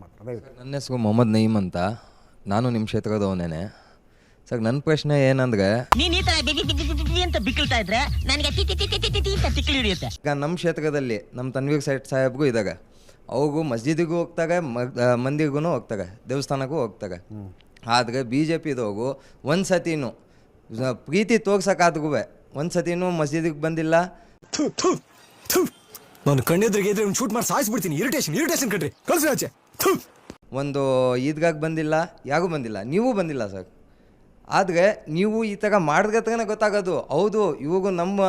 ನನ್ನ ಹೆಸರು ಮೊಹಮ್ಮದ್ ನಯೀಮ್ ಅಂತ. ನಾನು ನಿಮ್ಮ ಕ್ಷೇತ್ರದವನೇನೆ. ಸರ್ ನನ್ನ ಪ್ರಶ್ನೆ ಏನಂದ್ರೆ ನೀನ್ ಈ ತರ ಬಿಗಿ ಬಿಗಿ ಬಿಗಿ ಬಿಗಿ ಅಂತ ಬಿಕ್ಕಳ್ತಾ ಇದ್ರೆ ನನಗೆ ತಿ ಅಂತ ಹಿಡಿಯುತ್ತೆ. ಈಗ ನಮ್ಮ ಕ್ಷೇತ್ರದಲ್ಲಿ ನಮ್ಮ ತನ್ವೀರ್ ಸೈಟ್ ಸಾಹೇಬ್ಗೂ ಇದ್ದಾಗ ಅವ್ರಿಗೂ ಮಸ್ಜಿದಿಗೂ ಹೋಗ್ತಾರೆ ಮಂದಿಗೂ ಹೋಗ್ತಾರೆ ದೇವಸ್ಥಾನಕ್ಕೂ ಹೋಗ್ತಾರೆ ಆದರೆ ಬಿ ಜೆ ಪಿದವ್ರು ಒಂದು ಸತಿನೂ ಪ್ರೀತಿ ತೋರ್ಸಕ್ಕಾದ್ರೂ ಒಂದು ಸತಿನೂ ಮಸ್ಜಿದಿಗೆ ಬಂದಿಲ್ಲ. ನಾನು ಕಣ್ಣೆದ್ರಿಗೆ ಶೂಟ್ ಮಾಡಿ ಸಾಯಿಸ್ಬಿಡ್ತೀನಿ. ಇರಿಟೇಷನ್ ಇರಿಟೇಷನ್ ಕಣ್ರಿ. ಕಳ್ಸಿ ಆಚೆ. ಒಂದು ಈದ್ಗಾಗ್ ಬಂದಿಲ್ಲ ಯಾಗೂ ಬಂದಿಲ್ಲ ನೀವು ಬಂದಿಲ್ಲ ಸರ್. ಆದರೆ ನೀವು ಈ ಥರ ಮಾಡಿದ್ರೆ ಗೊತ್ತಾಗೋದು. ಹೌದು ಇವಾಗೂ ನಮ್ಮ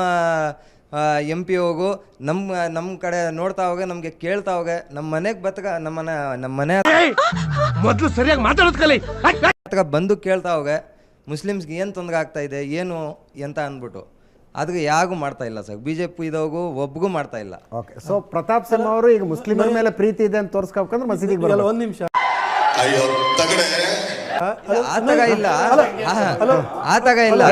ಎಂ ಪಿ ಹೋಗು ನಮ್ಮ ನಮ್ಮ ಕಡೆ ನೋಡ್ತಾ ಹೋಗೆ ನಮಗೆ ಕೇಳ್ತಾ ಹೋಗ ನಮ್ಮ ಮನೆಗೆ ಬತ್ತಗ ನಮ್ಮ ಮನೆ ನಮ್ಮ ಮನೆ ಮೊದಲು ಸರಿಯಾಗಿ ಮಾತಾಡೋದು ಕಲಿ. ಹತ್ರ ಬಂದು ಕೇಳ್ತಾ ಹೋಗ ಮುಸ್ಲಿಮ್ಸ್ಗೆ ಏನು ತೊಂದರೆ ಆಗ್ತಾ ಇದೆ ಏನು ಅಂತ ಅಂದ್ಬಿಟ್ಟು. ಅದಕ್ಕೆ ಯಾಗೂ ಮಾಡ್ತಾ ಇಲ್ಲ ಸರ್. ಬಿ ಜೆ ಪಿ ಇದೋಗು ಒಬ್ಗೂ ಮಾಡ್ತಾ ಇಲ್ಲ. ಓಕೆ ಸೊ ಪ್ರತಾಪ್ ಸಿಂಹ ಅವರು ಈಗ ಮುಸ್ಲಿಮರ ಮೇಲೆ ಪ್ರೀತಿ ಇದೆ ಅಂತ ತೋರಿಸ್ಕೋಬೇಕಂದ್ರೆ ಮಸೀದಿಗೆ ಬರಲ್ಲ. ಒಂದ್ ನಿಮಿಷ. ಅಯ್ಯೋ ತಗಡೆ. ಆ ತಗ ಇಲ್ಲ?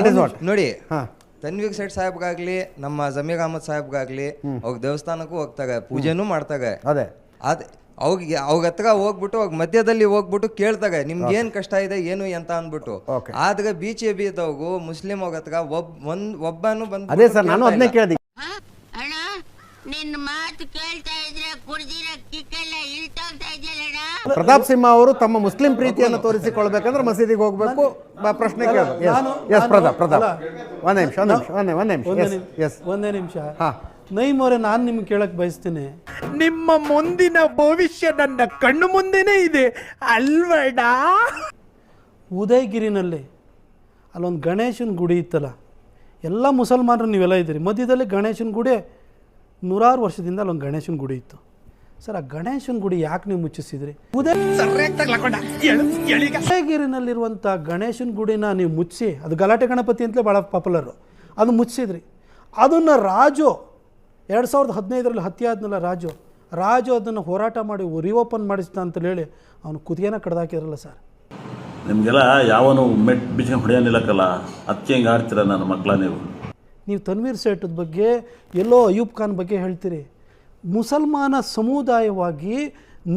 ನೋಡಿ ಹಾ. ತನ್ವೀರ್ ಸೇಠ್ ಸಾಹೇಬ್ಗಾಗ್ಲಿ ನಮ್ಮ ಜಮೀರ್ ಅಹಮದ್ ಸಾಹೇಬ್ಗಾಗ್ಲಿ ಅವ್ರ ದೇವಸ್ಥಾನಕ್ಕೂ ಹೋಗ್ತಾಗ ಪೂಜೆನೂ ಮಾಡ್ತಾಗ. ಅದೇ. ಅದ್ ಅವ್ರಿಗೆ ಅವ್ರ ಹತ್ರ ಹೋಗ್ಬಿಟ್ಟು ಅವಾಗ ಮಧ್ಯದಲ್ಲಿ ಹೋಗ್ಬಿಟ್ಟು ಕೇಳ್ತಾರೆ ನಿಮ್ಗೆ ಏನು ಕಷ್ಟ ಇದೆ ಏನು ಅಂತ ಅಂದ್ಬಿಟ್ಟು. ಆದ್ರೆ ಬೀಚ್ ಬಿದ್ದವ್ಗು ಮುಸ್ಲಿಂ ಅವ್ರ ಹತ್ರ ಒಬ್ ಒಂದ್ ಒಬ್ಬನು ಬಂದ್ ಅದೇ ಸರ್ ನಾನು ಅದನ್ನೇ ಕೇಳಿದೆ. ಅಣ್ಣ ನಿನ್ನ ಮಾತು ಕೇಳ್ತಾ ಇದ್ರೆ ಕುಡ್ದಿರೋ ಕಿಕ್ಕೆಲ್ಲ ಇಳ್ತೋಗ್ತಾ ಪ್ರತಾಪ್ ಸಿಂಹ ಅವರು ತಮ್ಮ ಮುಸ್ಲಿಂ ಪ್ರೀತಿಯನ್ನು ತೋರಿಸಿಕೊಳ್ಬೇಕಂದ್ರೆ ಮಸೀದಿಗೆ ಹೋಗ್ಬೇಕು. ಬ- ಪ್ರಶ್ನೆ ಕೇಳಿ ಎಸ್ ನಾನು- ಎಸ್ ಪ್ರತಾಪ್ ಪ್ರತಾಪ್. ಒಂದ್ ನಿಮಿಷ ಒಂದ್ ನಿಮಿಷ ಒಂದೇ ಒಂದ್ ನಿಮಿಷ. ಒಂದೇ ಎಸ್ ನಿಮಿಷ ಒಂದೇ ನಿಮಿಷ. ಹಾ. ನೈಮ್ ಅವರೇ ನಾನು ನಿಮ್ಗೆ ಕೇಳಕ್ ಬಯಸ್ತೀನಿ. ನಿಮ್ಮ ಮುಂದಿನ ಭವಿಷ್ಯ ನನ್ನ ಕಣ್ಣು ಮುಂದೆನೇ ಇದೆ ಅಲ್ವಡ? ಉದಯಗಿರಿನಲ್ಲಿ ಅಲ್ಲೊಂದು ಗಣೇಶನ ಗುಡಿ ಇತ್ತಲ್ಲ ಎಲ್ಲ ಮುಸಲ್ಮಾನರು ನೀವೆಲ್ಲ ಇದ್ದೀರಿ. ಮಧ್ಯದಲ್ಲಿ ಗಣೇಶನ ಗುಡಿ ನೂರಾರು ವರ್ಷದಿಂದ ಅಲ್ಲೊಂದು ಗಣೇಶನ ಗುಡಿ ಇತ್ತು. ಸರ್ ಆ ಗಣೇಶನ ಗುಡಿ ಯಾಕೆ ನೀವು ಮುಚ್ಚಿಸಿದ್ರಿ? ಉದಯ ಉದಯಗಿರಿನಲ್ಲಿರುವಂಥ ಗಣೇಶನ ಗುಡಿನ ನೀವು ಮುಚ್ಚಿ ಅದು ಗಲಾಟೆ ಗಣಪತಿ ಅಂತಲೇ ಭಾಳ ಪಾಪ್ಯುಲರು ಅದು ಮುಚ್ಚಿಸಿದ್ರಿ ಅದನ್ನು ರಾಜು ಎರಡು ಸಾವಿರದ ಹದಿನೈದರಲ್ಲಿ ಹತ್ಯೆ ಆದ್ನಲ್ಲ ರಾಜು. ರಾಜು ಅದನ್ನು ಹೋರಾಟ ಮಾಡಿ ರಿಓಪನ್ ಮಾಡಿಸ್ದ ಅಂತ ಹೇಳಿ ಅವನು ಕುದಿಗೆನ ಕಡ್ದಾಕಿದ್ರಲ್ಲ ಸರ್. ನಿಮಗೆಲ್ಲ ಯಾವನು ಮೆಟ್ ಬಿಚ್ಕೊಂಡು ಹೊಡೆಯೋನಿಲ್ಲಕ್ಕಲ್ಲ ಅತ್ತೆ ಹಿಂಗೆ ಆಡ್ತೀರ ನನ್ನ ಮಕ್ಕಳ ನೀವು? ನೀವು ತನ್ವೀರ್ ಸೇಠದ ಬಗ್ಗೆ ಎಲ್ಲೋ ಅಯೂಬ್ ಖಾನ್ ಬಗ್ಗೆ ಹೇಳ್ತೀರಿ. ಮುಸಲ್ಮಾನ ಸಮುದಾಯವಾಗಿ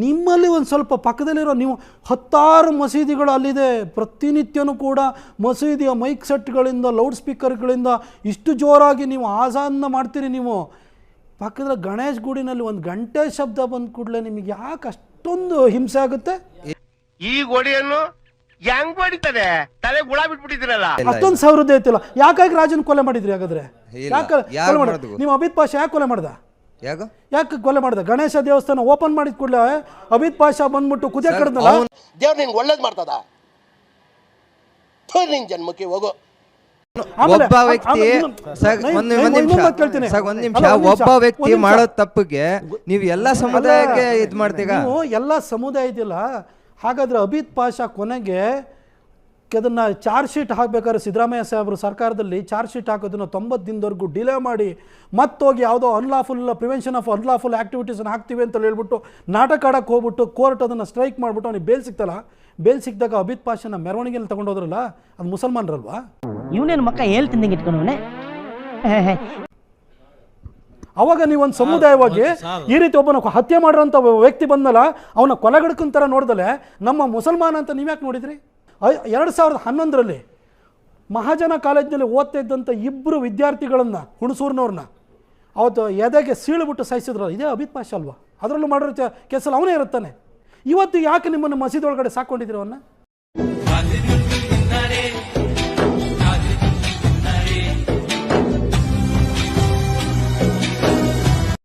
ನಿಮ್ಮಲ್ಲಿ ಒಂದು ಸ್ವಲ್ಪ ಪಕ್ಕದಲ್ಲಿರೋ ನೀವು ಹತ್ತಾರು ಮಸೀದಿಗಳು ಅಲ್ಲಿದೆ. ಪ್ರತಿನಿತ್ಯನೂ ಕೂಡ ಮಸೀದಿಯ ಮೈಕ್ ಸೆಟ್ಗಳಿಂದ ಲೌಡ್ ಸ್ಪೀಕರ್ಗಳಿಂದ ಇಷ್ಟು ಜೋರಾಗಿ ನೀವು ಆಸಾನ್ನ ಮಾಡ್ತೀರಿ ನೀವು. ಪಕ್ಕದ ಗಣೇಶ್ ಗುಡಿನಲ್ಲಿ ಒಂದು ಗಂಟೆ ಶಬ್ದ ಬಂದ ಕೂಡಲೇ ನಿಮಗೆ ಯಾಕೆ ಅಷ್ಟೊಂದು ಹಿಂಸೆ ಆಗುತ್ತೆ? ಈ ಗೋಡೆಯನ್ನು ಹೆಂಗ್ ಮಾಡಿದ್ದಾರೆ? ತಲೆ ಗುಳ ಬಿಟ್ಬಿಟ್ಟಿದ್ರಲ್ಲ ಅಷ್ಟೊಂದು ಸಾವಿರದ ಐತಿಲ್ಲ. ಯಾಕಾಗಿ ರಾಜನ್ ಕೊಲೆ ಮಾಡಿದ್ರಿ ಹಾಗಾದ್ರೆ? ಇಲ್ಲ. ಯಾಕೆ ಯಾರ್ ಕೊಲೆ ಮಾಡಿದ್ರು? ಮಾಡಿದ್ರು ನೀವು ಅಮಿತ್ ಪಾಷಾ ಯಾಕೆ ಕೊಲೆ ಮಾಡ್ದ? ಯಾಕ? ಯಾಕೆ ಕೊಲೆ ಮಾಡ್ದ? ಗಣೇಶ ದೇವಸ್ಥಾನ ಓಪನ್ ಮಾಡಿದ ಕೂಡಲೇ ಅಮಿತ್ ಪಾಷಾ ಬಂದ್ಬಿಟ್ಟು ಕುದಿಯ ಕಡ್ದಲ್ಲ? ದೇವ್ರು ನಿನ್ಗೆ ಒಳ್ಳೇದು ಮಾಡ್ತದ? ಥು, ನಿನ್ ಜನ್ಮಕ್ಕೆ ಹೋಗು. ಒಬ್ಬ ವ್ಯಕ್ತಿ ಒಂದ್ ನಿಮಿಷ ಒಂದ್ ನಿಮಿಷ. ಒಬ್ಬ ವ್ಯಕ್ತಿ ಮಾಡೋ ತಪ್ಪಿಗೆ ನೀವು ಎಲ್ಲಾ ಸಮುದಾಯಕ್ಕೆ ಇದ್ ಮಾಡ್ತೀಗ ಎಲ್ಲ ಸಮುದಾಯ ಇದಿಲ್ಲ. ಹಾಗಾದ್ರೆ ಅಭಿತ್ ಪಾಷಾ ಕೊನೆಗೆ ಅದನ್ನ ಚಾರ್ಜ್ ಶೀಟ್ ಹಾಕ್ಬೇಕಾದ್ರೆ ಸಿದ್ದರಾಮಯ್ಯ ಸಾಹೇಬರು ಸರ್ಕಾರದಲ್ಲಿ ಚಾರ್ಜ್ ಶೀಟ್ ಹಾಕೋದನ್ನು ತೊಂಬತ್ತು ದಿನದವರೆಗೂ ಡಿಲೇ ಮಾಡಿ ಮತ್ತೋಗಿ ಯಾವುದೋ ಅನ್ಲಾಫುಲ್ ಪ್ರಿವೆನ್ಷನ್ ಆಫ್ ಅನ್ಲಾಫುಲ್ ಆ್ಯಕ್ಟಿವಿಟೀಸನ್ನು ಹಾಕ್ತೀವಿ ಅಂತ ಹೇಳ್ಬಿಟ್ಟು ನಾಟಕ ಆಡಕ್ಕೆ ಹೋಗ್ಬಿಟ್ಟು ಕೋರ್ಟ್ ಅದನ್ನು ಸ್ಟ್ರೈಕ್ ಮಾಡಿಬಿಟ್ಟು ಅವ್ನಿಗೆ ಬೇಲ್ ಸಿಕ್ತಲ್ಲ ಬೇಲ್ ಸಿಕ್ಕಿದಾಗ ಅಮಿತ್ ಪಾಷನ ಮೆರವಣಿಗೆಯಲ್ಲಿ ತಗೊಂಡೋದ್ರಲ್ಲ ಅದು ಮುಸಲ್ಮಾನರಲ್ವಾ? ಇವನೇನು ಮಕ್ಕ ಹೇಳ್ತಿದ್ದಂಗೆ ಇಟ್ಕೊಂಡವನೆ? ಅವಾಗ ನೀವೊಂದು ಸಮುದಾಯವಾಗಿ ಈ ರೀತಿ ಒಬ್ಬನ ಹತ್ಯೆ ಮಾಡಿರೋಂಥ ವ್ಯಕ್ತಿ ಬಂದಲ್ಲ ಅವನ ಕೊಲೆಗಡ್ಕೊಂತರ ನೋಡ್ದಲೆ ನಮ್ಮ ಮುಸಲ್ಮಾನ ಅಂತ ನೀವ್ಯಾಕೆ ನೋಡಿದ್ರಿ? ಎರಡು ಸಾವಿರದ ಹನ್ನೊಂದರಲ್ಲಿ ಮಹಾಜನ ಕಾಲೇಜಿನಲ್ಲಿ ಓದ್ತಾ ಇದ್ದಂಥ ಇಬ್ಬರು ವಿದ್ಯಾರ್ಥಿಗಳನ್ನು ಹುಣಸೂರಿನವ್ರನ್ನ ಅವತ್ತು ಎದೆಗೆ ಸೀಳುಬಿಟ್ಟು ಸಾಯಿಸಿದ್ರಲ್ಲ ಇದೇ ಅಭಿತ್ ಪಾಶ ಅಲ್ವಾ? ಅದರಲ್ಲೂ ಮಾಡಿರೋ ಕೇಸಲ್ಲಿ ಅವನೇ ಇರುತ್ತಾನೆ. ಇವತ್ತು ಯಾಕೆ ನಿಮ್ಮನ್ನು ಮಸೀದಿ ಒಳಗಡೆ ಸಾಕೊಂಡಿದ್ದೀರೋ ಅವನ್ನ